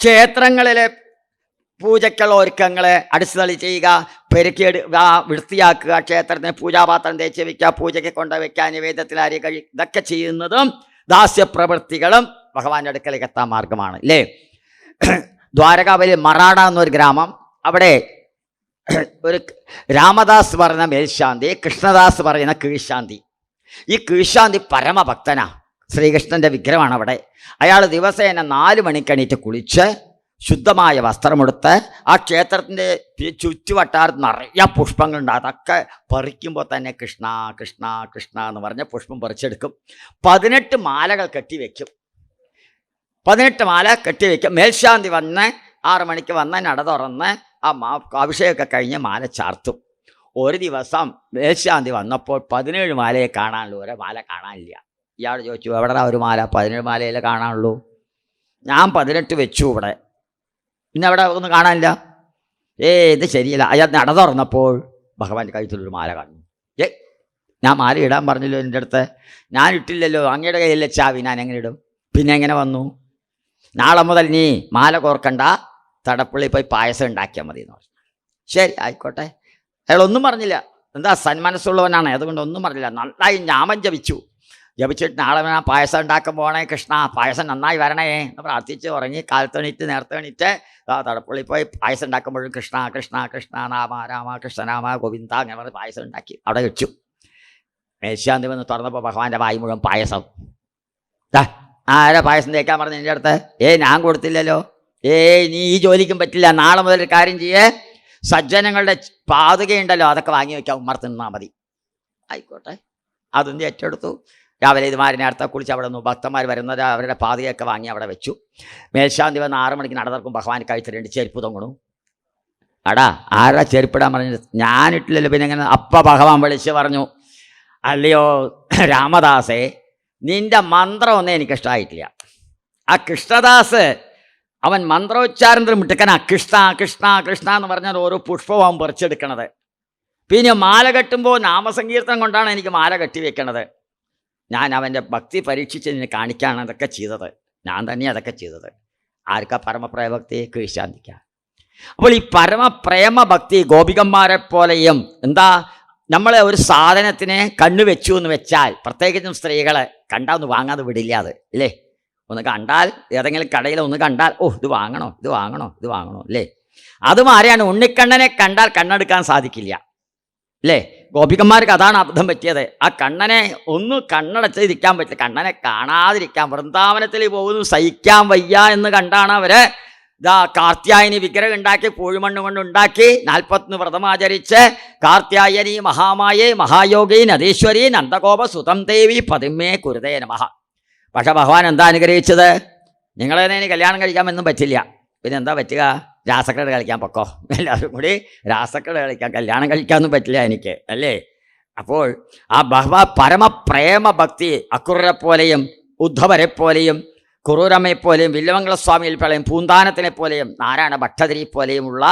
ക്ഷേത്രങ്ങളിലെ പൂജയ്ക്കുള്ള ഒരുക്കങ്ങളെ അടിച്ചുതളി ചെയ്യുക പെരുക്കിയെടു വൃത്തിയാക്കുക ക്ഷേത്രത്തിന് പൂജാപാത്രം തേച്ച് വയ്ക്കുക പൂജയ്ക്ക് കൊണ്ടുവയ്ക്കുക നിവേദത്തിൽ അരി കഴി ഇതൊക്കെ ചെയ്യുന്നതും ദാസ്യപ്രവൃത്തികളും ഭഗവാന്റെ അടുക്കലേക്ക് എത്താൻ മാർഗമാണ് അല്ലേ? ദ്വാരകാവലി മറാഡ എന്നൊരു ഗ്രാമം. അവിടെ ഒരു രാമദാസ് പറയുന്ന മേൽശാന്തി കൃഷ്ണദാസ് പറയുന്ന കീഴ്ശാന്തി. ഈ കീഴ്ശാന്തി പരമഭക്തനാ. ശ്രീകൃഷ്ണന്റെ വിഗ്രഹമാണ് അവിടെ അയാൾ ദിവസേന നാല് മണിക്കണീറ്റ് കുളിച്ച് ശുദ്ധമായ വസ്ത്രമെടുത്ത് ആ ക്ഷേത്രത്തിന്റെ ചുറ്റുവട്ടാരത്ത് നിറയെ പുഷ്പങ്ങളുണ്ട്. അതൊക്കെ പറിക്കുമ്പോൾ തന്നെ കൃഷ്ണ കൃഷ്ണ കൃഷ്ണ എന്ന് പറഞ്ഞ് പുഷ്പം പറിച്ചെടുക്കും. പതിനെട്ട് മാലകൾ കെട്ടിവെക്കും പതിനെട്ട് മാല കെട്ടിവെക്കും മേൽശാന്തി വന്ന് ആറു മണിക്ക് വന്ന് നട തുറന്ന് ആ മാ അഭിഷേകമൊക്കെ കഴിഞ്ഞ് മാല ചാർത്തും. ഒരു ദിവസം മേൽശാന്തി വന്നപ്പോൾ പതിനേഴ് മാലയെ കാണാനുള്ള ഒരു മാല കാണാനില്ല. ഇയാൾ ചോദിച്ചു എവിടെടാ ഒരു മാല? പതിനേഴ് മാലയിലെ കാണാനുള്ളൂ. ഞാൻ പതിനെട്ട് വെച്ചു ഇവിടെ. പിന്നെ അവിടെ ഒന്നും കാണാനില്ല. ഏ ഇത് ശരിയല്ല. അയാൾ നട തുറന്നപ്പോൾ ഭഗവാന്റെ കഴുത്തിലൊരു മാല കാണുന്നു. ഏ ഞാൻ മാല ഇടാൻ പറഞ്ഞല്ലോ എന്റെ അടുത്ത്. ഞാൻ ഇട്ടില്ലല്ലോ. അങ്ങയുടെ കയ്യിലെ ചാവി. ഞാൻ എങ്ങനെ ഇടും? പിന്നെ എങ്ങനെ വന്നു? നാളെ മുതൽ നീ മാല കോർക്കണ്ട. തടപ്പുള്ളി പോയി പായസം ഉണ്ടാക്കിയാൽ മതി എന്ന് പറഞ്ഞു. ശരി ആയിക്കോട്ടെ. അയാൾ ഒന്നും പറഞ്ഞില്ല. എന്താ സന്മനസ്സുള്ളവനാണ്. അതുകൊണ്ട് ഒന്നും പറഞ്ഞില്ല. നന്നായി ഞാമം ജപിച്ചു. ജപിച്ചിട്ട് നാളെ ഞാൻ പായസം ഉണ്ടാക്കാൻ പോകണേ കൃഷ്ണ പായസം നന്നായി വരണേ എന്ന് പ്രാർത്ഥിച്ച് ഉറങ്ങി കാലത്തെണീറ്റ് ആ തടപ്പള്ളി പോയി പായസം ഉണ്ടാക്കുമ്പോഴും കൃഷ്ണ കൃഷ്ണ കൃഷ്ണ നാമ രാമ കൃഷ്ണനാമ ഗോവിന്ദ അങ്ങനെ പറഞ്ഞ് പായസം ഉണ്ടാക്കി. അവിടെ വെച്ചു. മേശാന്തി വന്ന് തുറന്നപ്പോൾ ഭഗവാന്റെ വായി മുഴുവൻ പായസം. ആരാ പായസം തേക്കാൻ പറഞ്ഞു എന്റെ അടുത്ത്? ഏയ് ഞാൻ കൊടുത്തില്ലല്ലോ. ഏയ് നീ ഈ ജോലിക്കും പറ്റില്ല. നാളെ മുതൽ കാര്യം ചെയ്യേ. സജ്ജനങ്ങളുടെ പാതുകയുണ്ടല്ലോ അതൊക്കെ വാങ്ങി വയ്ക്കാം ഉമ്മർ തിന്നാൽ മതി. ആയിക്കോട്ടെ. അതൊന്നും ഏറ്റെടുത്തു? രാവിലെ ഇതുമാരിനെ അടുത്ത കുളിച്ച് അവിടെ നിന്ന് ഭക്തന്മാർ വരുന്നത് അവരുടെ പാതയൊക്കെ വാങ്ങി അവിടെ വെച്ചു. മേൽശാന്തി വന്ന് ആറ് മണിക്ക് നടന്നിറക്കും ഭഗവാൻ കഴിച്ചു രണ്ട് ചെരുപ്പ് തൊങ്ങണു. അടാ ആരാ ചെരുപ്പിടാൻ പറഞ്ഞത്? ഞാനിട്ടില്ലല്ലോ. പിന്നെ ഇങ്ങനെ അപ്പ ഭഗവാൻ വിളിച്ച് പറഞ്ഞു അല്ലയോ രാമദാസേ നിന്റെ മന്ത്രമൊന്നും എനിക്കിഷ്ടമായിട്ടില്ല ആ കൃഷ്ണദാസ് അവൻ മന്ത്രോച്ചാരണത്തിൽ മിട്ടുക്കനാ. കൃഷ്ണ കൃഷ്ണ കൃഷ്ണ എന്ന് പറഞ്ഞാൽ ഓരോ പുഷ്പവും പറിച്ചെടുക്കണത്. പിന്നെ മാല കെട്ടുമ്പോൾ നാമസങ്കീർത്തനം കൊണ്ടാണ് എനിക്ക് മാല കെട്ടി വെക്കണത്. ഞാൻ അവന്റെ ഭക്തി പരീക്ഷിച്ച് നിന്നെ കാണിക്കാണ് അതൊക്കെ ചെയ്തത്. ഞാൻ തന്നെ അതൊക്കെ ചെയ്തത്. ആർക്കാ പരമപ്രേമഭക്തി കീഴ്ശാന്തിക്ക അപ്പോൾ ഈ പരമപ്രേമ ഭക്തി ഗോപികന്മാരെ പോലെയും എന്താ? നമ്മളെ ഒരു സാധനത്തിനെ കണ്ണു വെച്ചു എന്ന് വെച്ചാൽ പ്രത്യേകിച്ചും സ്ത്രീകളെ കണ്ടാൽ ഒന്ന് വാങ്ങാതെ വിടില്ല അത് ഇല്ലേ? ഒന്ന് കണ്ടാൽ ഏതെങ്കിലും കടയിൽ ഒന്ന് കണ്ടാൽ ഓ ഇത് വാങ്ങണോ? ഇത് വാങ്ങണോ? ഇത് വാങ്ങണോ? അല്ലേ അതും ആരെയാണ്? ഉണ്ണിക്കണ്ണനെ കണ്ടാൽ കണ്ണെടുക്കാൻ സാധിക്കില്ല. അല്ലേ ഗോപികന്മാർക്ക് അതാണ് അബദ്ധം പറ്റിയത്. ആ കണ്ണനെ ഒന്ന് കണ്ണടച്ച് ഇരിക്കാൻ പറ്റില്ല. കണ്ണനെ കാണാതിരിക്കാൻ വൃന്ദാവനത്തിൽ പോകുന്നു സഹിക്കാൻ വയ്യ എന്ന് കണ്ടാണ് അവർ. ഇതാ കാർത്യായനി വിഗ്രഹം ഉണ്ടാക്കി പൂഴിമണ്ണ് കൊണ്ട് ഉണ്ടാക്കി നാൽപ്പത്തൊന്ന് വ്രതമാചരിച്ച് കാർത്യായനി മഹാമായേ മഹായോഗി നദീശ്വരി നന്ദഗോപ സുതം ദേവി പതിമേ കുരുതേ നമഹ പക്ഷെ ഭഗവാൻ എന്താ അനുഗ്രഹിച്ചത്? നിങ്ങളെ കല്യാണം കഴിക്കാമെന്നും പറ്റില്ല. പിന്നെ എന്താ പറ്റുക? രാസക്കട കളിക്കാൻ പൊക്കോ? എല്ലാവരും കൂടി രാസക്കട കളിക്കാൻ കല്യാണം കഴിക്കാനൊന്നും പറ്റില്ല എനിക്ക് അല്ലേ? അപ്പോൾ ആ ബഹവ പരമപ്രേമ ഭക്തി അക്കുറരെ പോലെയും ഉദ്ധവരെ പോലെയും കുറൂരമ്മയെ പോലെയും വില്ലമംഗളസ്വാമിയിൽ പോലെയും പൂന്താനത്തിനെ പോലെയും നാരായണ ഭട്ടതിരി പോലെയുമുള്ള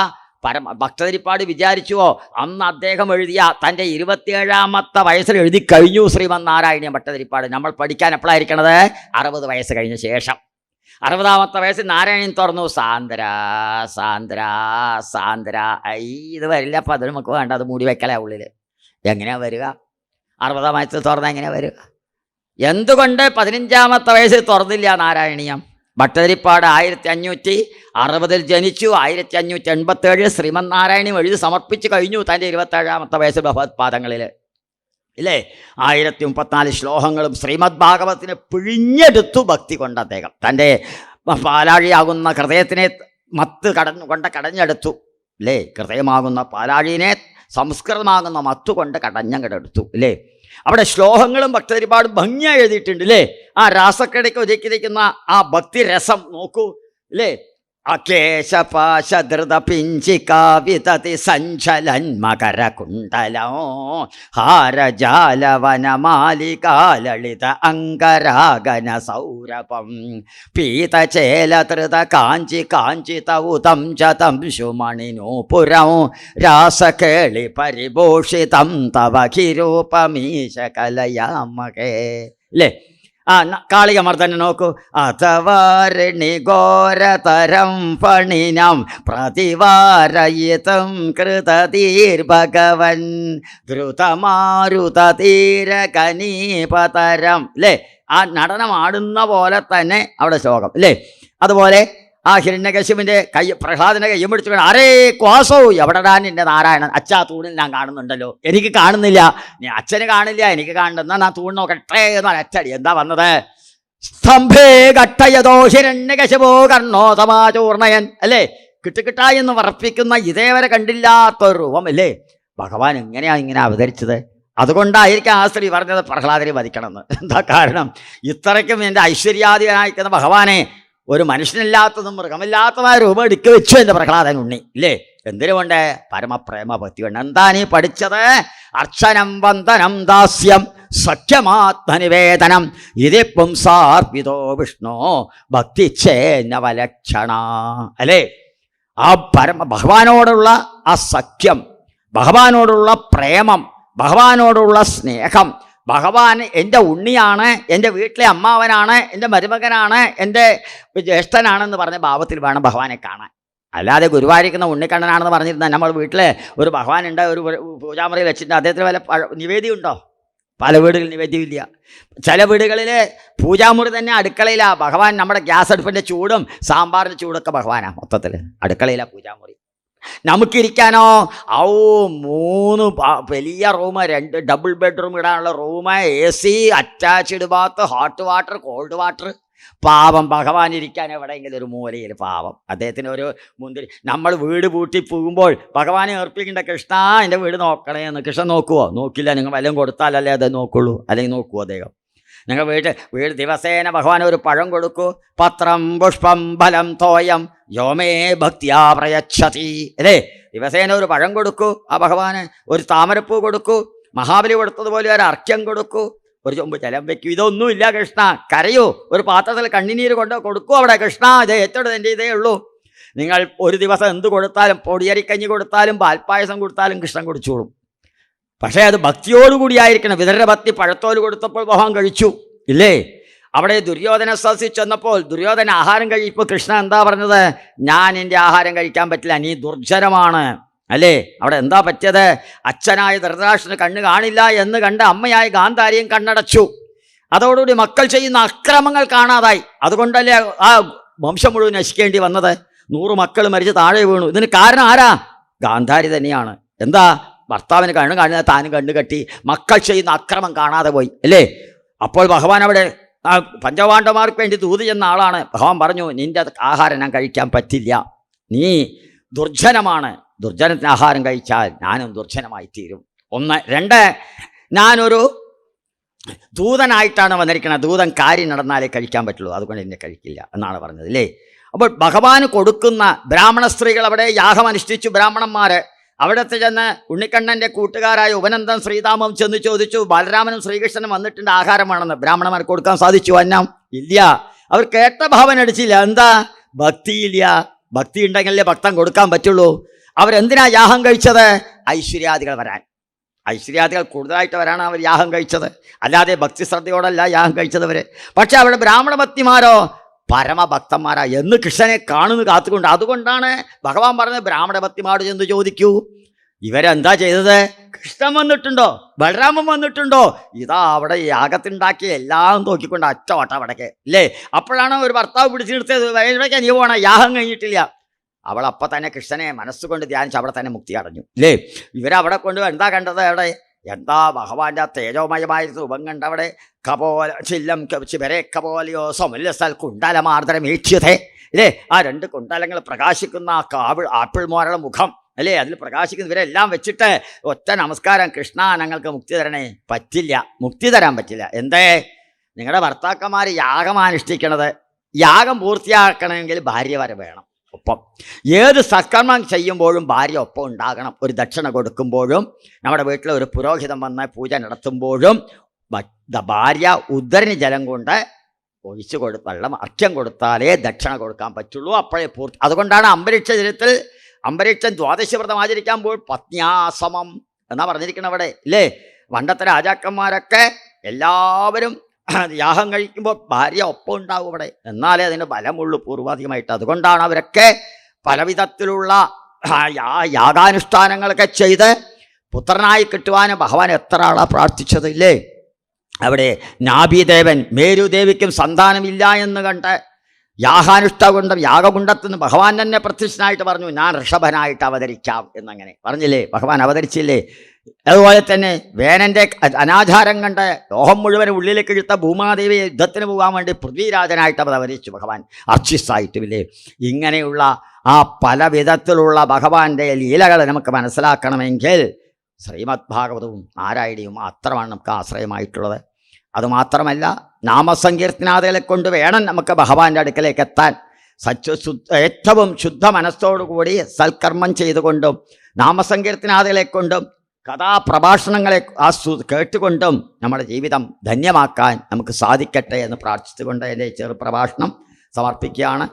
പരമ ഭക്തതിരിപ്പാട് വിചാരിച്ചുവോ? അന്ന് അദ്ദേഹം എഴുതിയ തന്റെ ഇരുപത്തിയേഴാമത്തെ വയസ്സിൽ എഴുതി കഴിഞ്ഞു ശ്രീമൻ നാരായണീയ ഭട്ടതിരിപ്പാട്. നമ്മൾ പഠിക്കാൻ എപ്പോഴായിരിക്കണത് അറുപത് വയസ്സ് കഴിഞ്ഞ ശേഷം. അറുപതാമത്തെ വയസ്സിൽ നാരായണൻ തുറന്നു. സാന്ദ്ര സാന്ദ്ര സാന്ദ്ര. ഐ ഇത് വരില്ല. അപ്പം അത് നമുക്ക് വേണ്ട. അത് മൂടി വയ്ക്കലേ ഉള്ളിൽ എങ്ങനെയാ വരിക? അറുപതാം വയസ്സിൽ തുറന്നാൽ എങ്ങനെയാ വരിക? എന്തുകൊണ്ട് പതിനഞ്ചാമത്തെ വയസ്സിൽ തുറന്നില്ല നാരായണീയം? ഭട്ടതിരിപ്പാട് ആയിരത്തി അഞ്ഞൂറ്റി അറുപതിൽ ജനിച്ചു. ആയിരത്തി അഞ്ഞൂറ്റി എൺപത്തേഴ് ശ്രീമന് നാരായണീയം എഴുതി സമർപ്പിച്ചു കഴിഞ്ഞു തന്റെ ഇരുപത്തേഴാമത്തെ വയസ്സിൽ ഭഗവത്പാദങ്ങളിൽ ഇല്ലേ? ആയിരത്തി മുപ്പത്തിനാല് ശ്ലോകങ്ങളും ശ്രീമദ് ഭാഗവത്തിനെ പിഴിഞ്ഞെടുത്തു ഭക്തി കൊണ്ട് അദ്ദേഹം. തന്റെ പാലാഴിയാകുന്ന ഹൃദയത്തിനെ മത്ത് കടന്നു കൊണ്ട് കടഞ്ഞെടുത്തു. അല്ലേ ഹൃദയമാകുന്ന പാലാഴിനെ സംസ്കൃതമാകുന്ന മത്ത് കൊണ്ട് കടഞ്ഞങ്ങടെടുത്തു അല്ലേ അവിടെ ശ്ലോകങ്ങളും ഭക്തി ഒരുപാട് ഭംഗിയായി എഴുതിയിട്ടുണ്ട്. അല്ലേ ആ രാസക്കടയ്ക്ക് ഒരുക്കിയിരിക്കുന്ന ആ ഭക്തി രസം നോക്കൂ. അല്ലേ അകേശപാശധൃത പിഞ്ചികാവിതതി സഞ്ചലൻ മകര കുണ്ടലോ ഹാരജാലവനമാലികാലളിത അങ്കരാഗന സൗരഭം പീതചേലധൃത കാഞ്ചി കാഞ്ചിതൗതം ചതം ശുമണിനൂപുരം രാസകേളി പരിഭൂഷിതം തവ ഖിരൂപമീശ കലയാമകേ അല്ലേ ആ കാളിക കാളികമർദ്ദനെ നോക്കൂ. അഥവാരണി ഘോരതരം ഫണിനം പ്രതിവാരയിതം കൃതതീർഭഗവൻ ദ്രുതമാരുതീരകനീപതരം അല്ലേ ആ നടനം ആടുന്ന പോലെ തന്നെ അവിടെ ശ്ലോകം. അല്ലേ അതുപോലെ ആ ഹിരണ്യകശുവിന്റെ കൈ പ്രഹ്ലാദന്റെ കൈ പിടിച്ചു അരേ ക്വാസോ എവിടെടാ നിന്റെ നാരായണൻ? അച്ഛാ തൂണിൽ ഞാൻ കാണുന്നുണ്ടല്ലോ. എനിക്ക് കാണുന്നില്ല. നീ അച്ഛന് കാണില്ല എനിക്ക് കാണുന്ന എന്നാ തൂൺ നോക്കട്ടെ എന്നാൽ അച്ചടി. എന്താ വന്നത്? സ്തംഭേ കട്ടയതോ ഹിരണ്യകശുവോ കർണോ സമാചൂർണയൻ അല്ലേ? കിട്ടുകിട്ട എന്ന് വർപ്പിക്കുന്ന ഇതേവരെ കണ്ടില്ലാത്ത ഒരു രൂപം അല്ലേ? ഭഗവാൻ എങ്ങനെയാണ് ഇങ്ങനെ അവതരിച്ചത്? അതുകൊണ്ടായിരിക്കും ആ സ്ത്രീ പറഞ്ഞത് പ്രഹ്ലാദനെ വധിക്കണമെന്ന്. എന്താ കാരണം? ഇത്രയ്ക്കും എന്റെ ഐശ്വര്യാധികനായിരിക്കുന്ന ഭഗവാനെ ഒരു മനുഷ്യനില്ലാത്തതും മൃഗമില്ലാത്തതുമായ രൂപം എടുക്കി വെച്ചു എന്റെ പ്രഹ്ലാദൻ ഉണ്ണി. ഇല്ലേ? എന്തിനുകൊണ്ട് പരമപ്രേമ ഭക്തി കൊണ്ട് എന്താ നീ പഠിച്ചത്? അർച്ചനം വന്ദനം ദാസ്യം സഖ്യമാത്മനിവേദനം. ഇതി പുംസാർപ്പിതോ വിഷ്ണു ഭക്തിച്ചേന്നവലക്ഷണ അല്ലേ? ആ പരമ ഭഗവാനോടുള്ള ആ സഖ്യം ഭഗവാനോടുള്ള പ്രേമം ഭഗവാനോടുള്ള സ്നേഹം ഭഗവാൻ എന്റെ ഉണ്ണിയാണ് എന്റെ വീട്ടിലെ അമ്മാവനാണ് എന്റെ മരുമകനാണ് എന്റെ ജ്യേഷ്ഠനാണെന്ന് പറഞ്ഞ ഭാവത്തിൽ വേണം ഭഗവാനെ കാണാൻ. അല്ലാതെ ഗുരുവായിരിക്കുന്ന ഉണ്ണിക്കണ്ണനാണെന്ന് പറഞ്ഞിരുന്ന നമ്മൾ വീട്ടിലെ ഒരു ഭഗവാനുണ്ട് ഒരു പൂജാമുറിയിൽ വെച്ചിട്ടുണ്ട് അദ്ദേഹത്തിന് വല്ല പഴ- നിവേദ്യം ഉണ്ടോ പല വീടുകളിൽ നിവേദ്യമില്ല. ചില വീടുകളിൽ പൂജാമുറി തന്നെ അടുക്കളയിലാണ് ഭഗവാൻ നമ്മുടെ ഗ്യാസ് അടുപ്പിന്റെ ചൂടും സാമ്പാറിന്റെ ചൂടൊക്കെ ഭഗവാനാണ് മൊത്തത്തിൽ അടുക്കളയിലാണ് പൂജാമുറി. നമുക്കിരിക്കാനോ? ഔ മൂന്ന് വലിയ റൂം രണ്ട് ഡബിൾ ബെഡ്റൂം ഇടാനുള്ള room A C attached bath hot water cold water പാവം ഭഗവാൻ ഇരിക്കാൻ എവിടെയെങ്കിലും ഒരു മൂലയിൽ പാവം. അദ്ദേഹത്തിന് ഒരു മുന്തിരി നമ്മൾ വീട് പൂട്ടി പോകുമ്പോൾ ഭഗവാനെ ഏർപ്പിക്കേണ്ട കൃഷ്ണ എന്റെ വീട് നോക്കണേ എന്ന് കൃഷ്ണൻ നോക്കുവോ? നോക്കില്ല നിങ്ങൾ വല്ലതും കൊടുത്താലല്ലേ അത് നോക്കുള്ളൂ. അല്ലെങ്കിൽ നോക്കുവോ അദ്ദേഹം? നിങ്ങൾ വീട്ടിൽ വീട് ദിവസേന ഭഗവാൻ ഒരു പഴം കൊടുക്കൂ. പത്രം പുഷ്പം ഫലം തോയം യോമേ ഭക്തിയാ പ്രയച്ഛതി. അല്ലേ? ദിവസേന ഒരു പഴം കൊടുക്കൂ. ആ ഭഗവാന് ഒരു താമരപ്പൂ കൊടുക്കൂ. മഹാബലി കൊടുത്തതുപോലെ ഒരു അർക്യം കൊടുക്കൂ. ഒരു ചൊമ്പ് ജലം വെക്കൂ ഇതൊന്നുമില്ല കൃഷ്ണ. കരയൂ. ഒരു പാത്രത്തിൽ കണ്ണിനീര് കൊണ്ട് കൊടുക്കൂ അവിടെ കൃഷ്ണ. ഇത് ഏറ്റവും എന്റെ ഇതേ ഉള്ളൂ. നിങ്ങൾ ഒരു ദിവസം എന്ത് കൊടുത്താലും പൊടിയരിക്കഞ്ഞി കൊടുത്താലും പാൽപ്പായസം കൊടുത്താലും കൃഷ്ണൻ കുടിച്ചോളും. പക്ഷേ അത് ഭക്തിയോടുകൂടിയായിരിക്കണം. വിതര ഭക്തി പഴത്തോൽ കൊടുത്തപ്പോൾ ഭഗവാൻ കഴിച്ചു. ഇല്ലേ? അവിടെ ദുര്യോധന സദസ്സിൽ ചെന്നപ്പോൾ ദുര്യോധന ആഹാരം കഴിച്ചപ്പോൾ കൃഷ്ണൻ എന്താ പറഞ്ഞത്? ഞാൻ എന്റെ ആഹാരം കഴിക്കാൻ പറ്റില്ല നീ ദുർജനമാണ്. അല്ലേ? അവിടെ എന്താ പറ്റിയത്? അച്ഛനായ ധൃതരാഷ്ട്രന് കണ്ണ് കാണില്ല എന്ന് കണ്ട് അമ്മയായ ഗാന്ധാരിയും കണ്ണടച്ചു. അതോടുകൂടി മക്കൾ ചെയ്യുന്ന അക്രമങ്ങൾ കാണാതായി. അതുകൊണ്ടല്ലേ ആ വംശം മുഴുവൻ നശിക്കേണ്ടി വന്നത്? നൂറ് മക്കൾ മരിച്ച് താഴെ വീണു. ഇതിന് കാരണം ആരാ? ഗാന്ധാരി തന്നെയാണ്. എന്താ? ഭർത്താവിന് കണ്ണു കാണുന്ന താനും കണ്ണു കെട്ടി. മക്കൾ ചെയ്യുന്ന അക്രമം കാണാതെ പോയി അല്ലേ? അപ്പോൾ ഭഗവാൻ അവിടെ ആ പഞ്ചപാണ്ഡവന്മാർക്ക് വേണ്ടി തൂതി ചെന്ന ആളാണ്. ഭഗവാൻ പറഞ്ഞു നിന്റെ ആഹാരം ഞാൻ കഴിക്കാൻ പറ്റില്ല. നീ ദുർജനമാണ്. ദുർജനത്തിന് ആഹാരം കഴിച്ചാൽ ഞാനും ദുർജനമായി തീരും. ഒന്ന്. രണ്ട് ഞാനൊരു ദൂതനായിട്ടാണ് വന്നിരിക്കുന്നത്. ദൂതൻ കാര്യം നടന്നാലേ കഴിക്കാൻ പറ്റുള്ളൂ. അതുകൊണ്ട് എന്നെ കഴിക്കില്ല എന്നാണ് പറഞ്ഞത് അല്ലേ? അപ്പോൾ ഭഗവാന് കൊടുക്കുന്ന ബ്രാഹ്മണ സ്ത്രീകൾ അവിടെ യാഗം അനുഷ്ഠിച്ചു ബ്രാഹ്മണന്മാര്. അവിടത്തെ ചെന്ന് ഉണ്ണിക്കണ്ണന്റെ കൂട്ടുകാരായ ഉപനന്ദൻ ശ്രീതാമം ചെന്ന് ചോദിച്ചു ബാലരാമനും ശ്രീകൃഷ്ണനും വന്നിട്ടുണ്ട് ആഹാരമാണെന്ന്. ബ്രാഹ്മണന്മാർക്ക് കൊടുക്കാൻ സാധിച്ചു അന്നം ഇല്ല. അവർ കേട്ട ഭാവന അടിച്ചില്ല. എന്താ? ഭക്തിയില്ല. ഭക്തി ഉണ്ടെങ്കിലേ ഭക്തം കൊടുക്കാൻ പറ്റുള്ളൂ. അവരെന്തിനാ യാഹം കഴിച്ചത്? ഐശ്വര്യാദികൾ വരാൻ. ഐശ്വര്യാദികൾ കൂടുതലായിട്ട് വരാണ് അവർ യാഹം കഴിച്ചത്. അല്ലാതെ ഭക്തി ശ്രദ്ധയോടല്ല യാഹം അവർ പക്ഷെ അവിടെ ബ്രാഹ്മണ ഭക്തിമാരോ പരമഭക്തന്മാരാ എന്ന് കൃഷ്ണനെ കാണുന്നു കാത്തുകൊണ്ട് അതുകൊണ്ടാണ് ഭഗവാൻ പറഞ്ഞത് ബ്രാഹ്മണ ഭക്തിമാട് ചെന്ന് ചോദിക്കൂ. ഇവരെന്താ ചെയ്തത്? കൃഷ്ണൻ വന്നിട്ടുണ്ടോ? ബലരാമൻ വന്നിട്ടുണ്ടോ? ഇതാ അവിടെ യാഗത്തിണ്ടാക്കി എല്ലാം നോക്കിക്കൊണ്ട് അറ്റ വട്ട വടക്കെ അല്ലേ അപ്പോഴാണ് ഒരു ഭർത്താവ് പിടിച്ചു നിർത്തിയത്. നീ പോണ. യാഗം കഴിഞ്ഞിട്ടില്ല. അവൾ അപ്പം തന്നെ കൃഷ്ണനെ മനസ്സുകൊണ്ട് ധ്യാനിച്ച് അവിടെ തന്നെ മുക്തി അടഞ്ഞു. അല്ലേ ഇവരവിടെ കൊണ്ട് എന്താ കണ്ടത് അവിടെ? എന്താ ഭഗവാന്റെ തേജോമയമായ രൂപം കണ്ടവിടെ? കപോല ചില്ലം ചിവരെ കപോലയോ സമുല്ലസൽ കുണ്ടലമാർദ്രം വീക്ഷ്യതേ അല്ലേ ആ രണ്ട് കുണ്ടലങ്ങൾ പ്രകാശിക്കുന്ന ആ കാവിൾ ആപ്പിൾ മോരുടെ മുഖം. അല്ലേ? അതിൽ പ്രകാശിക്കുന്ന ഇവരെല്ലാം വെച്ചിട്ട് ഒറ്റ നമസ്കാരം കൃഷ്ണ ഞങ്ങൾക്ക് മുക്തി തരണേ. പറ്റില്ല. മുക്തി തരാൻ പറ്റില്ല. എന്തേ? നിങ്ങളുടെ ഭർത്താക്കന്മാർ യാഗം അനുഷ്ഠിക്കണത്. യാഗം പൂർത്തിയാക്കണമെങ്കിൽ ഭാര്യ വരെ വേണം. ഒപ്പം. ഏത് സത്കർമ്മം ചെയ്യുമ്പോഴും ഭാര്യ ഒപ്പം ഉണ്ടാകണം. ഒരു ദക്ഷിണ കൊടുക്കുമ്പോഴും നമ്മുടെ വീട്ടിൽ ഒരു പുരോഹിതം വന്ന് പൂജ നടത്തുമ്പോഴും ഭാര്യ ഉദ്ധരണി ജലം കൊണ്ട് ഒഴിച്ചു കൊടു വെള്ളം അർഘ്യം കൊടുത്താലേ ദക്ഷിണ കൊടുക്കാൻ പറ്റുള്ളൂ. അപ്പോഴേ പൂർത്തി അതുകൊണ്ടാണ് അന്തരീക്ഷ ദിനത്തിൽ അന്തരീക്ഷം വ്രതം പോയി പത്നിയാസമം എന്നാ പറഞ്ഞിരിക്കണം അവിടെ ഇല്ലേ? പണ്ടത്തെ രാജാക്കന്മാരൊക്കെ എല്ലാവരും യാഗം കഴിക്കുമ്പോൾ ഭാര്യ ഒപ്പം ഉണ്ടാവും അവിടെ. എന്നാലേ അതിന് ബലമുള്ളൂ പൂർവാധികമായിട്ട്. അതുകൊണ്ടാണ് അവരൊക്കെ പലവിധത്തിലുള്ള യാഗാനുഷ്ഠാനങ്ങളൊക്കെ ചെയ്ത് പുത്രനായി കിട്ടുവാൻ ഭഗവാൻ എത്ര ആളാ പ്രാർത്ഥിച്ചത് ഇല്ലേ അവിടെ നാഭിദേവൻ മേരുദേവിക്കും സന്താനമില്ല എന്ന് കണ്ട് യാഗാനുഷ്ഠാകുണ്ടം യാഗകുണ്ടത്തുനിന്ന് ഭഗവാൻ തന്നെ പ്രത്യക്ഷനായിട്ട് പറഞ്ഞു ഞാൻ ഋഷഭനായിട്ട് അവതരിക്കാം എന്നങ്ങനെ. പറഞ്ഞില്ലേ? ഭഗവാൻ അവതരിച്ചില്ലേ? അതുപോലെ തന്നെ വേനന്റെ അനാചാരം കണ്ട് ലോഹം മുഴുവൻ ഉള്ളിലേക്ക് ഇഴുത്ത ഭൂമാദേവി യുദ്ധത്തിന് പോകാൻ വേണ്ടി പൃഥ്വിരാജനായിട്ട് അവതരിച്ചു. ഭഗവാൻ അർച്ചിസായിട്ടുമില്ലേ ഇങ്ങനെയുള്ള ആ പല വിധത്തിലുള്ള ഭഗവാന്റെ ലീലകൾ നമുക്ക് മനസ്സിലാക്കണമെങ്കിൽ ശ്രീമദ് ഭാഗവതവും നാരായണിയും മാത്രമാണ് നമുക്ക് ആശ്രയമായിട്ടുള്ളത്. അതുമാത്രമല്ല നാമസങ്കീർത്തനാദികളെ കൊണ്ട് വേണം നമുക്ക് ഭഗവാന്റെ അടുക്കലേക്ക് എത്താൻ. സച്ച് ഏറ്റവും ശുദ്ധ മനസ്സോടുകൂടി സൽക്കർമ്മം ചെയ്തുകൊണ്ടും നാമസങ്കീർത്തനാദികളെ കൊണ്ടും കഥാപ്രഭാഷണങ്ങളെ ആസ്വ കേട്ടുകൊണ്ടും നമ്മുടെ ജീവിതം ധന്യമാക്കാൻ നമുക്ക് സാധിക്കട്ടെ എന്ന് പ്രാർത്ഥിച്ചുകൊണ്ട് എന്റെ ചെറുപ്രഭാഷണം സമർപ്പിക്കുകയാണ്.